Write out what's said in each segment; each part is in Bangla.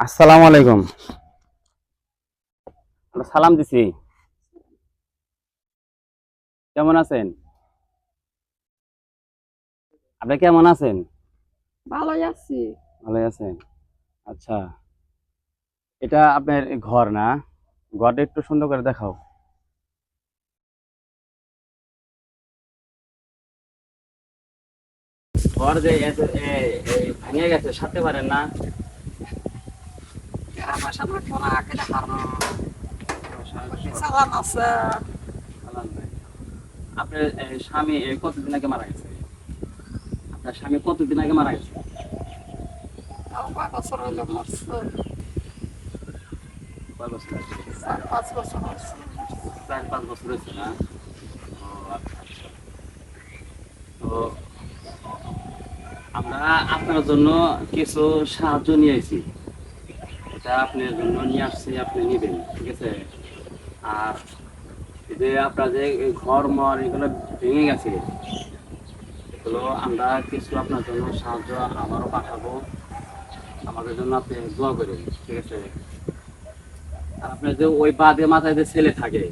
আসসালামু আলাইকুম। সালাম দিছি। কেমন আছেন? আপনি কেমন আছেন? ভালোই আছি। ভালো আছেন? আচ্ছা। এটা আপনার ঘর না? ঘরটা একটু সুন্দর করে দেখাও। ঘর যে এত- এ- এ ভেঙে গেছে সারতে পারেন না। সামনে আছে আপনার স্বামী কতদিন আগে মারা গেছে? আপনার স্বামী কতদিন আগে মারা গেছে? কয় বছর হইল মরছে? কয় বছর চার পাঁচ বছর হচ্ছে চার পাঁচ বছর হয়েছে না? ও, আচ্ছা, আচ্ছা। তো আমরা আপনার জন্য কিছু সাহায্য নিয়ে আসি এটা আপনার জন্য নিয়ে আসছি, আপনি নেবেন, ঠিক আছে? আর যে আপনার যে ঘর, মর, এগুলো ভেঙে গেছে, এগুলো আমরা কিছু আপনার জন্য সাহায্য আমারও পাঠাবো। আমাদের জন্য আপনি দোয়া করেন, ঠিক আছে? আর আপনার যে ওই বাদে মাথায় যে ছেলে থাকে,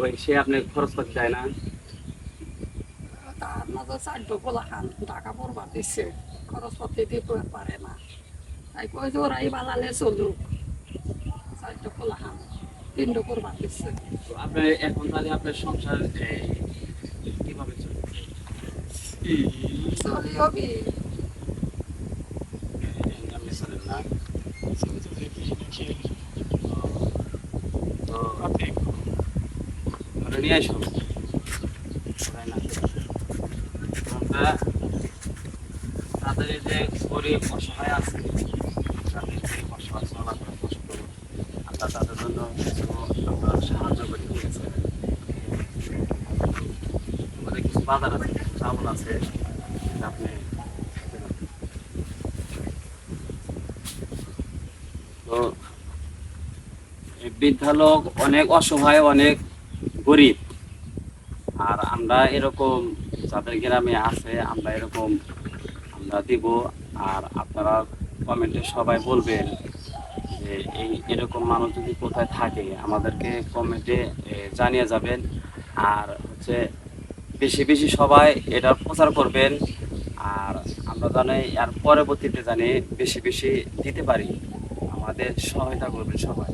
ওই সে আপনি খরচ করতে চায় না? তার মধ্যে চারটো পোলা খান টাকা পড়বার দিচ্ছে খরচপাতি দিতে পারে না। তাই কই ওরাই বালালে চলুক চারটো পোলা খান তিনটো করবার দিচ্ছে আপনার এখন তাহলে আপনার সংসার কীভাবে চলছে চলি হবি নিয়ে আসো আমরা তাদের যে গরিব অসহায় আছে, তাদের গরিব অসহায় চলাফেরা কষ্ট তাদের জন্য কিছু আমরা সাহায্য আমাদের কিছু বাজার আছে চাউল আছে আপনি তো এই বৃদ্ধা লোক অনেক অসহায়, অনেক গরিব। আর আমরা এরকম যাদের গ্রামে আছে, আমরা এরকম দিব আর আপনারা কমেন্টে সবাই বলবেন যে এই এরকম মানুষ যদি কোথায় থাকে, আমাদেরকে কমেন্টে জানিয়ে যাবেন। আর হচ্ছে বেশি বেশি সবাই এটার প্রচার করবেন। আর আমরা জানি আর পরবর্তীতে জানি বেশি বেশি দিতে পারি। আমাদের সহায়তা করবেন সবাই।